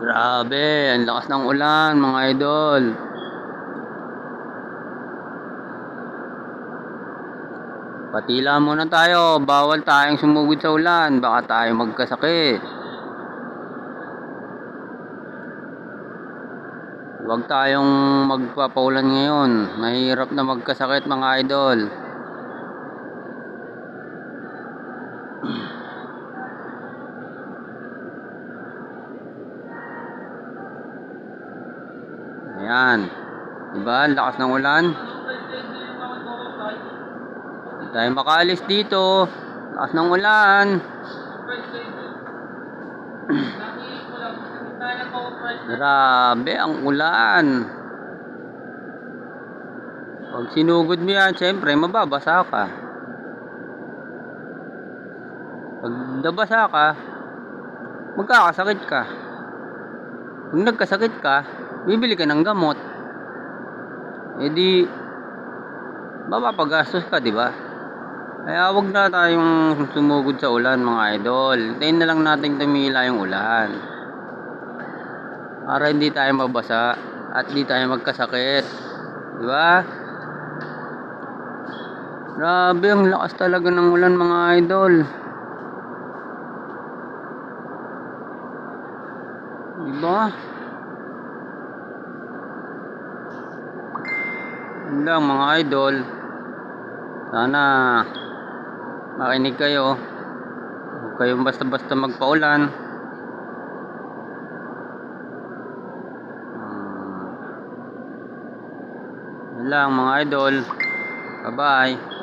Grabe, ang lakas ng ulan mga idol. Patila muna tayo, bawal tayong sumugod sa ulan, baka tayo magkasakit. Huwag tayong magpapaulan ngayon, mahirap na magkasakit mga idol. Ayan. Diba? Lakas ng ulan. Hindi tayo makaalis dito. Lakas ng ulan. Grabe ang ulan. Pag sinugod mo yan, syempre, mababasa ka. Pag nabasa ka, magkakasakit ka. Kung nagkasakit ka, bibili ka ng gamot. E di, mapapagastos ka, di ba? Kaya wag na tayong sumugod sa ulan, mga idol. Hintayin na lang natin tumila yung ulan. Para hindi tayo mabasa at hindi tayo magkasakit. Di ba? Grabe, ang lakas talaga ng ulan, mga idol. Di ba? Yun lang mga idol. Sana makinig kayo. Huwag kayong basta-basta magpaulan. Hmm. Yun lang mga idol. Bye-bye.